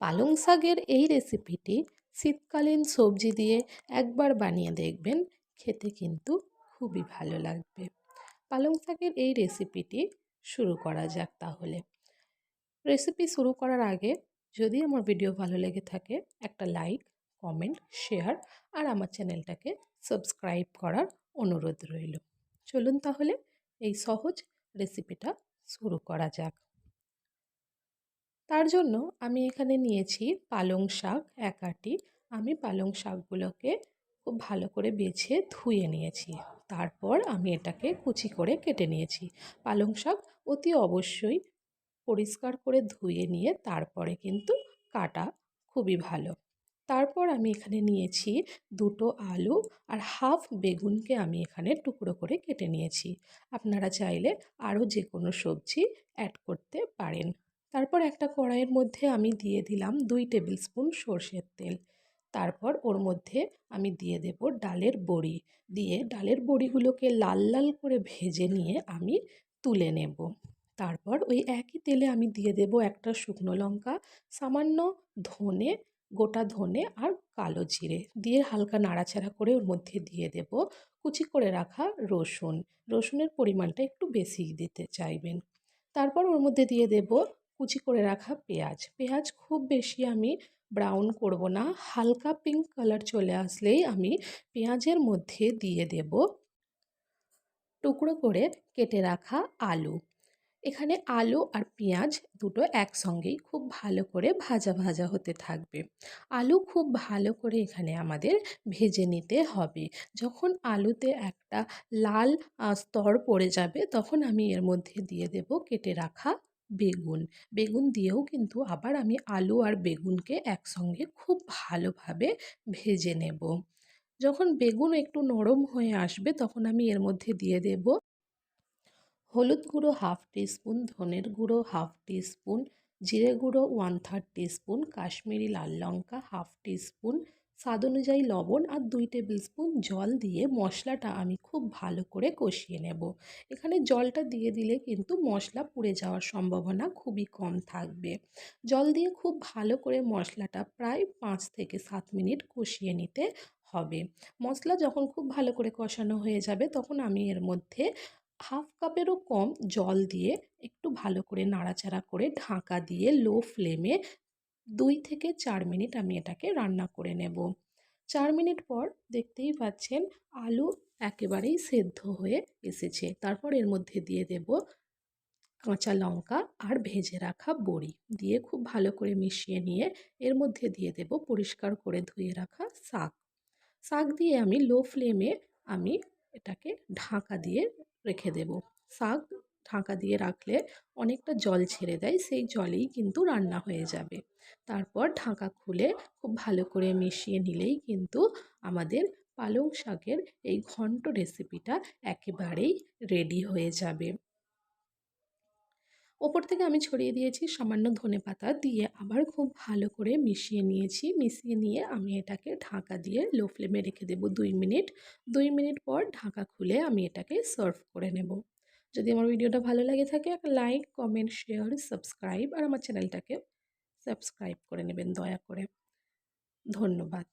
পালং শাকের এই রেসিপিটি শীতকালীন সবজি দিয়ে একবার বানিয়ে দেখবেন, খেতে কিন্তু খুবই ভালো লাগবে। পালং শাকের এই রেসিপিটি শুরু করা যাক তাহলে। রেসিপি শুরু করার আগে যদি আমার ভিডিও ভালো লেগে থাকে, একটা লাইক কমেন্ট শেয়ার আর আমার চ্যানেলটাকে সাবস্ক্রাইব করার অনুরোধ রইল। চলুন তাহলে এই সহজ রেসিপিটা শুরু করা যাক। তার জন্য আমি এখানে নিয়েছি পালং শাক এক আটি। আমি পালং শাকগুলোকে খুব ভালো করে বেছে ধুয়ে নিয়েছি। তারপর আমি এটাকে কুচি করে কেটে নিয়েছি। পালং শাক অতি অবশ্যই পরিষ্কার করে ধুয়ে নিয়ে তারপরে কিন্তু কাটা খুবই ভালো। তারপর আমি এখানে নিয়েছি দুটো আলু আর হাফ বেগুনকে আমি এখানে টুকরো করে কেটে নিয়েছি। আপনারা চাইলে আরও যে কোনো সবজি অ্যাড করতে পারেন। তারপর একটা কড়াইয়ের মধ্যে আমি দিয়ে দিলাম দুই টেবিল স্পুন সর্ষের তেল। তারপর ওর মধ্যে আমি দিয়ে দেব ডালের বড়ি। দিয়ে ডালের বড়িগুলোকে লাল লাল করে ভেজে নিয়ে আমি তুলে নেব। তারপর ওই একই তেলে আমি দিয়ে দেব একটা শুকনো লঙ্কা, সামান্য ধনে, গোটা ধনে আর কালো জিরে। দিয়ে হালকা নাড়াচাড়া করে ওর মধ্যে দিয়ে দেব কুচি করে রাখা রসুন। রসুনের পরিমাণটা একটু বেশি দিতে চাইবেন। তারপর ওর মধ্যে দিয়ে দেব কুচি করে রাখা পেঁয়াজ। পেঁয়াজ খুব বেশি আমি ব্রাউন করব না, হালকা পিঙ্ক কালার চলে আসলেই আমি পেঁয়াজের মধ্যে দিয়ে দেব। টুকরো করে কেটে রাখা আলু। এখানে আলু আর পেঁয়াজ দুটো একসঙ্গেই খুব ভালো করে ভাজা ভাজা হতে থাকবে। আলু খুব ভালো করে এখানে আমাদের ভেজে নিতে হবে। যখন আলুতে একটা লাল স্তর পড়ে যাবে তখন আমি এর মধ্যে দিয়ে দেব কেটে রাখা বেগুন। বেগুন দিয়েও কিন্তু আবার আমি আলু আর বেগুনকে একসঙ্গে খুব ভালোভাবে ভেজে নেব। যখন বেগুন একটু নরম হয়ে আসবে তখন আমি এর মধ্যে দিয়ে দেব হলুদ গুঁড়ো হাফ টিস্পুন, ধনের গুঁড়ো হাফ টিস্পুন, জিরে গুঁড়ো ওয়ান থার্ড টিস্পুন, কাশ্মীরি লাল লঙ্কা হাফ টিস্পুন স্বাদ অনুযায়ী লবণ আর দুই টেবিল স্পুন জল দিয়ে মশলাটা আমি খুব ভালো করে কষিয়ে নেব। এখানে জলটা দিয়ে দিলে কিন্তু মশলা পুড়ে যাওয়ার সম্ভাবনা খুবই কম থাকবে। জল দিয়ে খুব ভালো করে মশলাটা প্রায় পাঁচ থেকে সাত মিনিট কষিয়ে নিতে হবে। মশলা যখন খুব ভালো করে কষানো হয়ে যাবে তখন আমি এর মধ্যে হাফ কাপেরও কম জল দিয়ে একটু ভালো করে নাড়াচাড়া করে ঢাকা দিয়ে লো ফ্লেমে দুই থেকে চার মিনিট আমি এটাকে রান্না করে নেব। চার মিনিট পর দেখতেই পাচ্ছেন আলু একেবারেই সেদ্ধ হয়ে এসেছে। তারপর এর মধ্যে দিয়ে দেব কাঁচা লঙ্কা আর ভেজে রাখা বড়ি দিয়ে খুব ভালো করে মিশিয়ে নিয়ে এর মধ্যে দিয়ে দেব পরিষ্কার করে ধুয়ে রাখা শাক। শাক দিয়ে আমি লো ফ্লেমে আমি এটাকে ঢাকা দিয়ে রেখে দেব। শাক ঢাকা দিয়ে রাখলে অনেকটা জল ছেড়ে দেয়, সেই জলেই কিন্তু রান্না হয়ে যাবে। তারপর ঢাকা খুলে খুব ভালো করে মিশিয়ে নিলেই কিন্তু আমাদের পালং শাকের এই ঘন্ট রেসিপিটা একেবারেই রেডি হয়ে যাবে। ওপর থেকে আমি ছড়িয়ে দিয়েছি সামান্য ধনে পাতা দিয়ে আবার খুব ভালো করে মিশিয়ে নিয়েছি। মিশিয়ে নিয়ে আমি এটাকে ঢাকা দিয়ে লো ফ্লেমে রেখে দেব দুই মিনিট। দুই মিনিট পর ঢাকা খুলে আমি এটাকে সার্ভ করে নেব। যদি আমার ভিডিওটা ভালো লাগে থাকে, একটা লাইক, কমেন্ট, শেয়ার, সাবস্ক্রাইব আর আমার চ্যানেলটাকে সাবস্ক্রাইব করে নেবেন দয়া করে। ধন্যবাদ।